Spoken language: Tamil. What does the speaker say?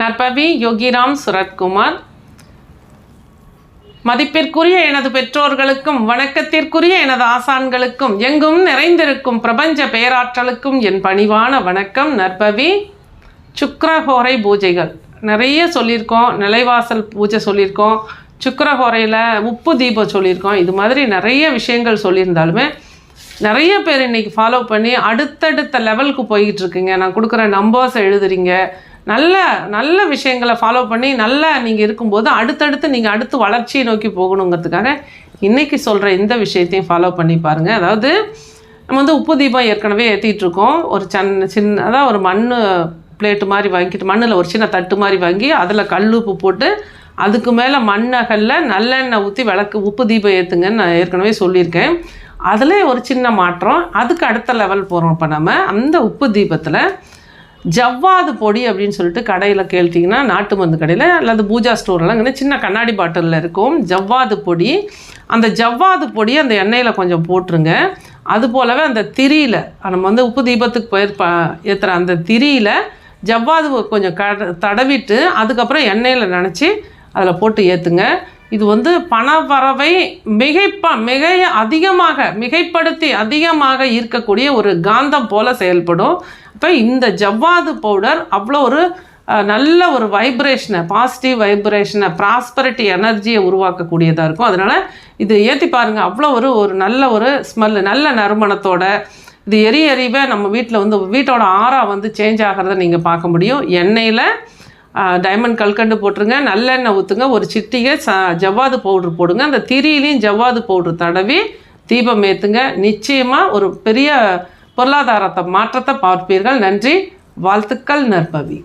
நற்பவி யோகிராம் சுரத்குமார். மதிப்பிற்குரிய எனது பெற்றோர்களுக்கும் வணக்கத்திற்குரிய எனது ஆசான்களுக்கும் எங்கும் நிறைந்திருக்கும் பிரபஞ்ச பேராற்றலுக்கும் என் பணிவான வணக்கம் நற்பவி. சுக்கரஹோரை பூஜைகள். நிறைய சொல்லியிருக்கோம் நிலைவாசல் பூஜை சொல்லியிருக்கோம் சுக்கரஹோரையில் உப்பு தீபம் சொல்லியிருக்கோம் இது மாதிரி நிறைய விஷயங்கள் சொல்லியிருந்தாலுமே நிறைய பேர் இன்றைக்கி ஃபாலோ பண்ணி அடுத்தடுத்த லெவலுக்கு போய்கிட்டுருக்குங்க நான் கொடுக்குற நம்பர்ஸ் எழுதுறீங்க. நல்ல நல்ல விஷயங்களை ஃபாலோ பண்ணி நல்லா நீங்கள் இருக்கும்போது அடுத்தடுத்து நீங்கள் அடுத்து வளர்ச்சியை நோக்கி போகணுங்கிறதுக்காக இன்றைக்கி சொல்கிற இந்த விஷயத்தையும் ஃபாலோ பண்ணி பாருங்கள் அதாவது நம்ம வந்து உப்பு தீபம் ஏற்கனவே ஏற்றிட்டுருக்கோம் ஒரு சின்ன சின்ன அதான் ஒரு மண் பிளேட்டு மாதிரி வாங்கிட்டு மண்ணில் ஒரு சின்ன தட்டு மாதிரி வாங்கி அதில் கல் உப்பு போட்டு அதுக்கு மேலே மண்ணகல்ல நல்லெண்ணெய் ஊற்றி விளக்கு உப்பு தீபம் ஏற்றுங்கன்னு நான் ஏற்கனவே சொல்லியிருக்கேன். அதில் ஒரு சின்ன மாற்றம். அதுக்கு அடுத்த லெவல் போகிறோம் இப்போ நம்ம அந்த உப்பு தீபத்தில் ஜவ்வாது பொடி அப்படின்னு சொல்லிட்டு கடையில் கேட்டிங்கன்னா நாட்டு மருந்து கடையில் அல்லது பூஜா ஸ்டோர்லாம் சின்ன கண்ணாடி பாட்டிலில் இருக்கும். ஜவ்வாது பொடி. அந்த ஜவ்வாது பொடி அந்த எண்ணெயில் கொஞ்சம் போட்டுருங்க. அது போலவே அந்த திரியில் நம்ம வந்து உப்பு தீபத்துக்கு போய் ஏற்றுற அந்த திரியில் ஜவ்வாது கொஞ்சம் கட தடவிட்டு அதுக்கப்புறம் எண்ணெயில் நினச்சி அதில் போட்டு ஏற்றுங்க இது வந்து பணவரவை மிகைப்ப மிக அதிகமாக மிகைப்படுத்தி அதிகமாக இருக்கக்கூடிய ஒரு காந்தம் போல செயல்படும். இப்போ இந்த ஜவ்வாது பவுடர் அவ்வளோ ஒரு நல்ல ஒரு வைப்ரேஷனை பாசிட்டிவ் வைப்ரேஷனை ப்ராஸ்பரிட்டி எனர்ஜியை உருவாக்கக்கூடியதாக இருக்கும். அதனால் இது ஏற்றி பாருங்கள் அவ்வளோ ஒரு ஒரு நல்ல ஒரு ஸ்மெல்லு நல்ல நறுமணத்தோட இது எரி எறிவே நம்ம வீட்டில் வந்து வீட்டோட ஆறா வந்து சேஞ்ச் ஆகிறத நீங்கள் பார்க்க முடியும். எண்ணெயில் டைமண்ட் கல்கண்டு போட்டுருங்க. நல்லெண்ணெய் ஊற்றுங்க ஒரு சிட்டிகை ச ஜவ்வாது பவுட்ரு போடுங்க. அந்த திரியிலையும் ஜவ்வாது பவுட்ரு தடவி தீபம் ஏற்றுங்க நிச்சயமாக ஒரு பெரிய பொருளாதாரத்தை மாற்றத்தை பார்ப்பீர்கள். நன்றி. வாழ்த்துக்கள் நற்பவி.